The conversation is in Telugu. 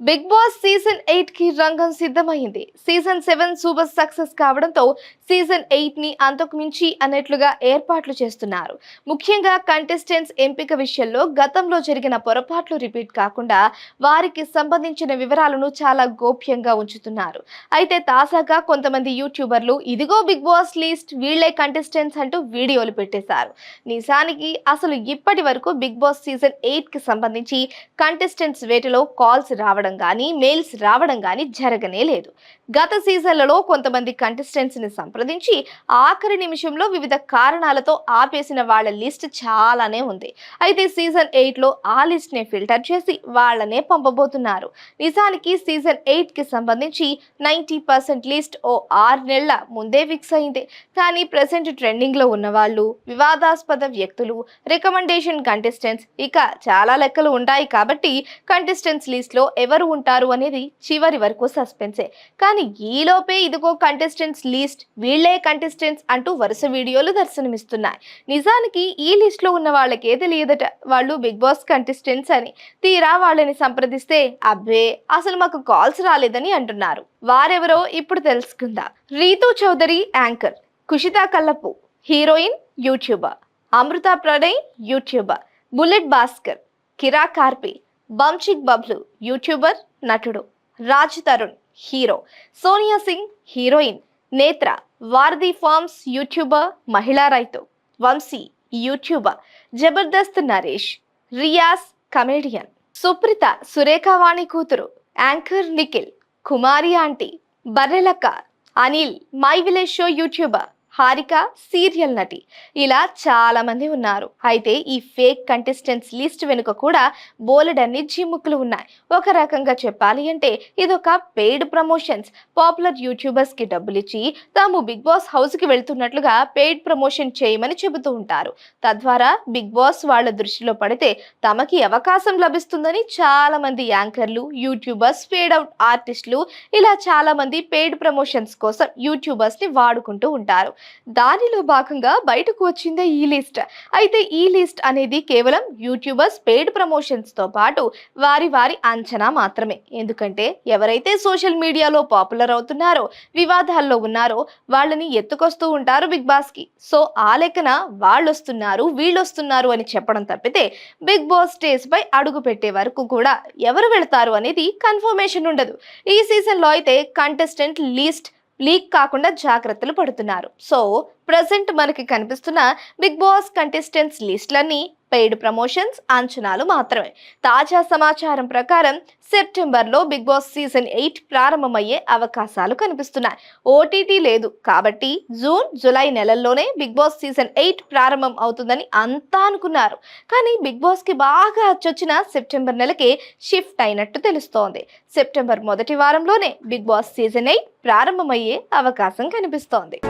బిగ్ బాస్ సీజన్ ఎయిట్కి రంగం సిద్ధమైంది. సీజన్ సెవెన్ సూపర్ సక్సెస్ కావడంతో సీజన్ ఎయిట్ని అంతకు మించి అన్నట్లుగా ఏర్పాట్లు చేస్తున్నారు. ముఖ్యంగా కంటెస్టెంట్స్ ఎంపిక విషయంలో గతంలో జరిగిన పొరపాట్లు రిపీట్ కాకుండా వారికి సంబంధించిన వివరాలను చాలా గోప్యంగా ఉంచుతున్నారు. అయితే తాజాగా కొంతమంది యూట్యూబర్లు ఇదిగో బిగ్ బాస్ లిస్ట్ వీళ్ళే కంటెస్టెంట్స్ అంటూ వీడియోలు పెట్టేశారు. నిజానికి అసలు ఇప్పటి వరకు బిగ్ బాస్ సీజన్ ఎయిట్కి సంబంధించి కంటెస్టెంట్స్ వేటలో కాల్స్ రావడం కానీ మెయిల్స్ రావడం కానీ జరగనే లేదు. గత సీజన్లలో కొంతమంది కంటెస్టెంట్స్ని సంప్రదించి ఆఖరి నిమిషంలో వివిధ కారణాలతో ఆపేసిన వాళ్ళ లిస్ట్ చాలానే ఉంది. అయితే సీజన్ ఎయిట్లో ఆ లిస్ట్ని ఫిల్టర్ చేసి వాళ్ళనే పంపబోతున్నారు. నిజానికి సీజన్ ఎయిట్కి సంబంధించి నైంటీ పర్సెంట్ లిస్ట్ ఓ ఆరు నెలల ముందే ఫిక్స్ అయింది. కానీ ప్రెసెంట్ ట్రెండింగ్లో ఉన్న వాళ్ళు వివాదాస్పద వ్యక్తులు రికమెండేషన్ కంటెస్టెంట్స్ ఇక చాలా లెక్కలు ఉంటాయి కాబట్టి కంటెస్టెంట్స్ లిస్ట్లో ఎవరు ఉంటారు అనేది చివరి వరకు సస్పెన్సే కానీ ఈలోపే ఇదిగో కంటెస్టెంట్స్ లిస్ట్ వీళ్ళే కంటెస్టెంట్స్ అంటూ వరుస వీడియోలు దర్శనమిస్తున్నాయి. నిజానికి ఈ లిస్ట్లో ఉన్న వాళ్ళకే తెలియదట వాళ్ళు బిగ్ బాస్ కంటెస్టెంట్స్ అని. తీరా వాళ్ళని సంప్రదిస్తే అబ్బే అసలు మాకు కాల్స్ రాలేదని అంటున్నారు. వారెవరో ఇప్పుడు తెలుసుకుందాం. Rithu Chowdary anchor Kushitha Kallapu heroine YouTuber Amrutha Pranay YouTuber bullet Bhaskar కిరా కార్పి బంచిక్ బబ్లు యూట్యూబర్ నటుడు Raj Tarun hero Sonia Singh heroine Netra Varadhi farms YouTuber మహిళా రైతు వంశీ యూట్యూబర్ జబర్దస్త్ నరేష్ రియాస్ కమేడియన్ సుప్రిత సురేఖవాణి కూతురు anchor Nikhil Kumari aunty Barrelakka Anil my village show YouTuber Harika serial నటి. ఇలా చాలామంది ఉన్నారు. అయితే ఈ ఫేక్ కంటెస్టెంట్స్ లిస్ట్ వెనుక కూడా బోలెడన్ని జిమ్ముక్కులు ఉన్నాయి. ఒక రకంగా చెప్పాలి అంటే ఇదొక పెయిడ్ ప్రమోషన్స్. పాపులర్ యూట్యూబర్స్కి డబ్బులిచ్చి డబ్బులు ఇచ్చి తాము బిగ్ బాస్ హౌస్కి వెళ్తున్నట్లుగా పెయిడ్ ప్రమోషన్ చేయమని చెబుతూ ఉంటారు. తద్వారా బిగ్ బాస్ వాళ్ళ దృష్టిలో పడితే తమకి అవకాశం లభిస్తుందని చాలామంది యాంకర్లు యూట్యూబర్స్ ఫేడ్ అవుట్ ఆర్టిస్టులు ఇలా చాలామంది పెయిడ్ ప్రమోషన్స్ కోసం యూట్యూబర్స్ని వాడుకుంటూ ఉంటారు. దానిలో భాగంగా బయటకు వచ్చిందే ఈ లిస్ట్. అయితే ఈ లిస్ట్ అనేది కేవలం యూట్యూబర్స్ పెయిడ్ ప్రమోషన్స్తో పాటు వారి వారి అంచనా మాత్రమే. ఎందుకంటే ఎవరైతే సోషల్ మీడియాలో పాపులర్ అవుతున్నారో వివాదాల్లో ఉన్నారో వాళ్ళని ఎత్తుకొస్తూ ఉంటారు బిగ్ బాస్కి. సో ఆ లెక్కన వాళ్ళు వస్తున్నారు వీళ్ళు వస్తున్నారు అని చెప్పడం తప్పితే బిగ్ బాస్ స్టేజ్పై అడుగు పెట్టే వరకు కూడా ఎవరు వెళతారు అనేది కన్ఫర్మేషన్ ఉండదు. ఈ సీజన్లో అయితే కంటెస్టెంట్ లీస్ట్ లీక్ కాకుండా జాగ్రత్తలు పడుతున్నారు. సో ప్రజెంట్ మనకి కనిపిస్తున్న బిగ్ బాస్ కంటెస్టెంట్స్ లిస్ట్లన్నీ పెయిడ్ ప్రమోషన్స్ అంచనాలు మాత్రమే. తాజా సమాచారం ప్రకారం సెప్టెంబర్లో బిగ్ బాస్ సీజన్ ఎయిట్ ప్రారంభమయ్యే అవకాశాలు కనిపిస్తున్నాయి. ఓటీటీ లేదు కాబట్టి జూన్ జూలై నెలల్లోనే బిగ్ బాస్ సీజన్ ఎయిట్ ప్రారంభం అవుతుందని అంతా అనుకున్నారు. కానీ బిగ్ బాస్కి బాగా అచ్చొచ్చిన సెప్టెంబర్ నెలకే షిఫ్ట్ అయినట్టు తెలుస్తోంది. సెప్టెంబర్ మొదటి వారంలోనే బిగ్ బాస్ సీజన్ ఎయిట్ ప్రారంభమయ్యే అవకాశం కనిపిస్తోంది.